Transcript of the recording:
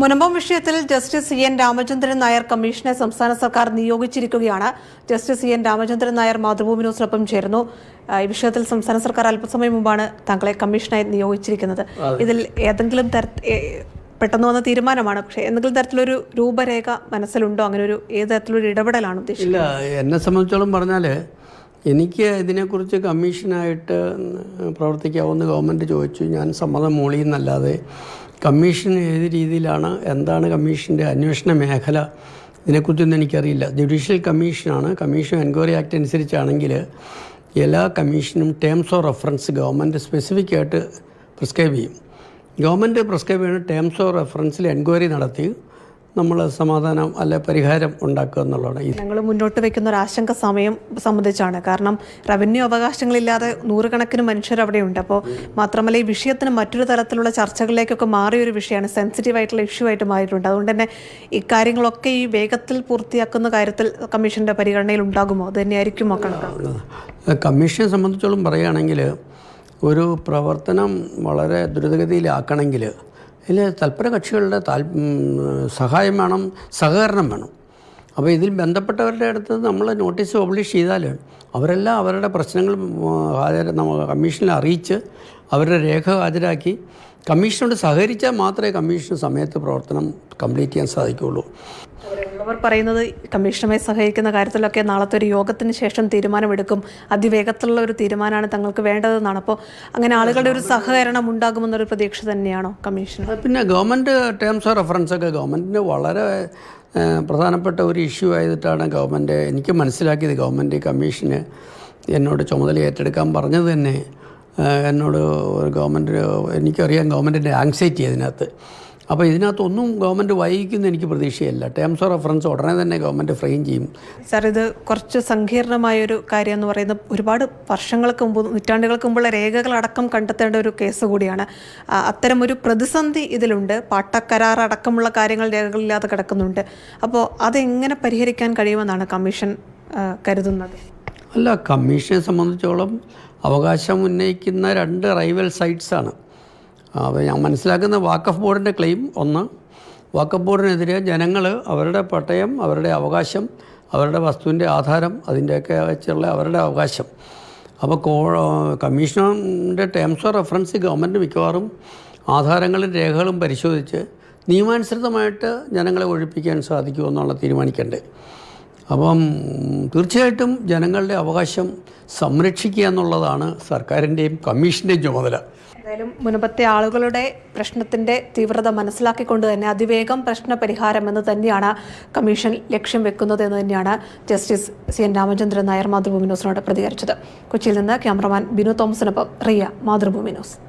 മുനമ്പം വിഷയത്തിൽ justice C N Ramachandran Nair കമ്മീഷനെ സംസ്ഥാന സർക്കാർ നിയോഗിച്ചിരിക്കുകയാണ്. Justice C N Ramachandran Nair Mathrubhumi ന്യൂസിനൊപ്പം ചേരുന്നു ഈ വിഷയത്തിൽ സംസ്ഥാന സർക്കാർ അല്പസമയം മുമ്പാണ് താങ്കളെ കമ്മീഷനായി നിയോഗിച്ചിരിക്കുന്നത്. ഇതിൽ ഏതെങ്കിലും തര പെട്ടെന്ന് വന്ന തീരുമാനമാണ്? പക്ഷേ എന്തെങ്കിലും തരത്തിലൊരു രൂപരേഖ മനസ്സിലുണ്ടോ? അങ്ങനെ ഒരു ഏത് തരത്തിലൊരു ഇടപെടലാണ് ഉദ്ദേശിക്കുന്നത്? ഇല്ല എന്നെ സംബന്ധിച്ചോളം പറഞ്ഞാൽ എനിക്ക് ഇതിനെക്കുറിച്ച് കമ്മീഷനായിട്ട് പ്രവർത്തിക്കാവുന്ന ഗവൺമെന്റ് ചോദിച്ചു. ഞാൻ സമ്മതം മൂളി എന്നല്ലാതെ കമ്മീഷൻ ഏത് രീതിയിലാണ് എന്താണ് കമ്മീഷന്റെ അന്വേഷണ മേഖല ഇതിനെക്കുറിച്ചൊന്നും എനിക്കറിയില്ല. ജുഡീഷ്യൽ കമ്മീഷനാണ്. കമ്മീഷൻ എൻക്വയറി ആക്ട് അനുസരിച്ചാണെങ്കിൽ എല്ലാ കമ്മീഷനും terms of reference government specific ആയിട്ട് പ്രിസ്ക്രൈബ് ചെയ്യും. ഗവൺമെന്റ് പ്രിസ്ക്രൈബ് ചെയ്യുന്ന ടേംസ് ഓഫ് റെഫറൻസിൽ എൻക്വയറി നടത്തി നമ്മൾ സമാധാനം അല്ലെ പരിഹാരം ഉണ്ടാക്കുക എന്നുള്ളതാണ്. ഞങ്ങൾ മുന്നോട്ട് വെക്കുന്ന ഒരു ആശങ്ക സമയം സംബന്ധിച്ചാണ്. കാരണം റവന്യൂ അവകാശങ്ങളില്ലാതെ നൂറുകണക്കിന് മനുഷ്യർ അവിടെയുണ്ട്. അപ്പോൾ മാത്രമല്ല ഈ വിഷയത്തിന് മറ്റൊരു തരത്തിലുള്ള ചർച്ചകളിലേക്കൊക്കെ മാറിയ ഒരു വിഷയമാണ്. സെൻസിറ്റീവ് ആയിട്ടുള്ള ഇഷ്യൂ ആയിട്ട് മാറിയിട്ടുണ്ട്. അതുകൊണ്ട് തന്നെ ഇക്കാര്യങ്ങളൊക്കെ ഈ വേഗത്തിൽ പൂർത്തിയാക്കുന്ന കാര്യത്തിൽ കമ്മീഷന്റെ പരിഗണനയിൽ ഉണ്ടാകുമോ? അത് തന്നെയായിരിക്കുമോ കണക്കാക്കുക കമ്മീഷനെ സംബന്ധിച്ചോളം പറയുകയാണെങ്കിൽ ഒരു പ്രവർത്തനം വളരെ ദ്രുതഗതിയിലാക്കണമെങ്കിൽ ഇതിൽ തൽപര കക്ഷികളുടെ താൽ സഹായം വേണം സഹകരണം വേണം. അപ്പോൾ ഇതിൽ ബന്ധപ്പെട്ടവരുടെ അടുത്ത് നമ്മൾ നോട്ടീസ് പബ്ലിഷ് ചെയ്താൽ അവരെല്ലാം അവരുടെ പ്രശ്നങ്ങൾ ഹാജര കമ്മീഷനിൽ അറിയിച്ച് അവരുടെ രേഖ ഹാജരാക്കി കമ്മീഷനോട് സഹകരിച്ചാൽ മാത്രമേ കമ്മീഷൻ സമയത്ത് പ്രവർത്തനം കംപ്ലീറ്റ് ചെയ്യാൻ സാധിക്കുകയുള്ളൂ. അവർ പറയുന്നത് കമ്മീഷണറെ സഹകരിക്കുന്ന കാര്യത്തിലൊക്കെ നാളത്തെ ഒരു യോഗത്തിന് ശേഷം തീരുമാനമെടുക്കും. അതിവേഗത്തിലുള്ള ഒരു തീരുമാനമാണ് തങ്ങൾക്ക് വേണ്ടതെന്നാണ്. അപ്പോൾ അങ്ങനെ ആളുകളുടെ ഒരു സഹകരണം ഉണ്ടാകുമെന്നൊരു പ്രതീക്ഷ തന്നെയാണോ കമ്മീഷൻ പിന്നെ ഗവൺമെന്റ് ടേംസ് ഓഫ് റെഫറൻസ് ഒക്കെ ഗവൺമെന്റിന് വളരെ പ്രധാനപ്പെട്ട ഒരു ഇഷ്യൂ ആയിട്ടാണ് ഗവൺമെന്റ് എനിക്ക് മനസ്സിലാക്കിയത് ഗവൺമെന്റ് കമ്മീഷന് എന്നോട് ചുമതല ഏറ്റെടുക്കാൻ പറഞ്ഞത് തന്നെ. എന്നോട് ഒരു ഗവൺമെന്റ് എനിക്കറിയാം ഗവൺമെന്റിന്റെ ആങ്സൈറ്റി അതിനകത്ത്. അപ്പോൾ ഇതിനകത്തൊന്നും ഗവൺമെന്റ് വൈകിക്കുന്ന എനിക്ക് പ്രതീക്ഷയല്ല. ടേംസ് ഓഫ് റെഫറൻസ് ഉടനെ തന്നെ ഗവൺമെന്റ് ഫ്രെയിം ചെയ്യും. സാർ ഇത് കുറച്ച് സങ്കീർണമായൊരു കാര്യം എന്ന് പറയുന്നത് ഒരുപാട് വർഷങ്ങൾക്ക് മുമ്പ് നൂറ്റാണ്ടുകൾക്ക് മുമ്പുള്ള രേഖകളടക്കം കണ്ടെത്തേണ്ട ഒരു കേസ് കൂടിയാണ്. അത്തരം ഒരു പ്രതിസന്ധി ഇതിലുണ്ട്. പാട്ടക്കരാർ അടക്കമുള്ള കാര്യങ്ങൾ രേഖകളില്ലാതെ കിടക്കുന്നുണ്ട്. അപ്പോൾ അതെങ്ങനെ പരിഹരിക്കാൻ കഴിയുമെന്നാണ് കമ്മീഷൻ കരുതുന്നത്? അല്ല കമ്മീഷനെ സംബന്ധിച്ചോളം അവകാശം ഉന്നയിക്കുന്ന രണ്ട് റൈവൽ സൈറ്റ്സാണ് അപ്പോൾ ഞാൻ മനസ്സിലാക്കുന്ന വാക്കഫ് ബോർഡിന്റെ ക്ലെയിം ഒന്ന്. വാക്കഫ് ബോർഡിനെതിരെ ജനങ്ങൾ അവരുടെ പട്ടയം അവരുടെ അവകാശം അവരുടെ വസ്തുവിന്റെ ആധാരം അതിന്റെയൊക്കെ വെച്ചുള്ള അവരുടെ അവകാശം. അപ്പോൾ കോ കമ്മീഷണറിന്റെ ടേംസ് ഓഫ് റെഫറൻസ് ഗവൺമെന്റ് മിക്കവാറും ആധാരങ്ങളും രേഖകളും പരിശോധിച്ച് നിയമാനുസൃതമായിട്ട് ജനങ്ങളെ ഒഴിപ്പിക്കാൻ സാധിക്കുമെന്നുള്ള തീരുമാനിക്കേണ്ടത് അപ്പം തീർച്ചയായിട്ടും ജനങ്ങളുടെ അവകാശം സംരക്ഷിക്കുക എന്നുള്ളതാണ് സർക്കാരിന്റെയും കമ്മീഷന്റെയും ചുമതല. എന്തായാലും മുൻപത്തെ ആളുകളുടെ പ്രശ്നത്തിന്റെ തീവ്രത മനസ്സിലാക്കിക്കൊണ്ട് തന്നെ അതിവേഗം പ്രശ്ന പരിഹാരം എന്ന് തന്നെയാണ് കമ്മീഷൻ ലക്ഷ്യം വെക്കുന്നത് എന്ന് തന്നെയാണ് justice C N Ramachandran Nair Mathrubhumi ന്യൂസിനോട് പ്രതികരിച്ചത്. കൊച്ചിയിൽ നിന്ന് ക്യാമറമാൻ ബിനു തോമസിനൊപ്പം റിയ മാതൃഭൂമി ന്യൂസ്.